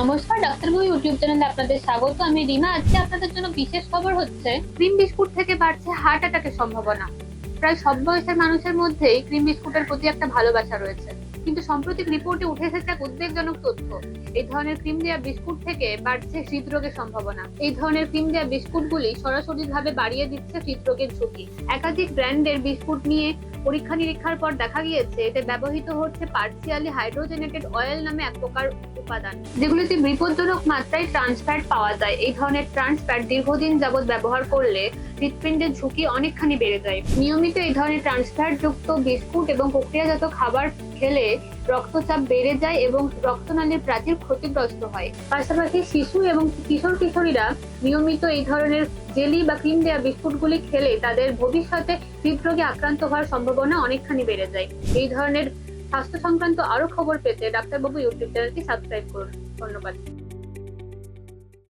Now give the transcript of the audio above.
নমস্কার, ডাক্তারবাবু ইউটিউব চ্যানেলে আপনাদের স্বাগত। আমি রিমা, আজকে আপনাদের জন্য বিশেষ খবর হচ্ছে, ক্রিম বিস্কুট থেকে বাড়ছে হার্ট অ্যাটাকের সম্ভাবনা। প্রায় সব বয়সের মানুষের মধ্যেই ক্রিম বিস্কুটের প্রতি একটা ভালোবাসা রয়েছে। কিন্তু সাম্প্রতিক রিপোর্টে উঠে এসেছে এক উদ্বেগজনক তথ্য। এই ধরনের ক্রিম দেওয়া বিস্কুট থেকে বাড়ছে হৃদরোগের সম্ভাবনা। এই ধরনের ক্রিম দেওয়া বিস্কুটগুলি সরাসরি ভাবে বাড়িয়ে দিচ্ছে হৃদরোগের ঝুঁকি। একাধিক ব্র্যান্ডের বিস্কুট নিয়ে পরীক্ষা নিরীক্ষার পর দেখা গিয়েছে, এতে ব্যবহৃত হচ্ছে পার্সিয়ালি হাইড্রোজেনেটেড অয়েল নামে এক প্রকার উপাদান। যেগুলিতে বিপজ্জনক মাত্রায় ট্রান্সফ্যাট পাওয়া যায়। এই ধরনের ট্রান্সফ্যাট দীর্ঘদিন যাবৎ ব্যবহার করলে হৃৎপিণ্ডের ঝুঁকি অনেকখানি বেড়ে যায়। নিয়মিত এই ধরনের ট্রান্সফ্যাট যুক্ত বিস্কুট এবং প্রক্রিয়াজাত খাবার খেলে রক্তচাপ বেড়ে যায় এবং রক্তনালীর প্রাচীর ক্ষতিগ্রস্ত হয়। পাশাপাশি শিশু এবং কিশোর কিশোরীরা নিয়মিত এই ধরনের জেলি বা ক্রিম দেওয়া বিস্কুটগুলি খেলে তাদের ভবিষ্যতে হৃদরোগে আক্রান্ত হওয়ার সম্ভাবনা অনেকখানি বেড়ে যায়। এই ধরনের স্বাস্থ্য সংক্রান্ত আরও খবর পেতে ডাক্তারবাবু ইউটিউব চ্যানেলটি সাবস্ক্রাইব করুন। ধন্যবাদ।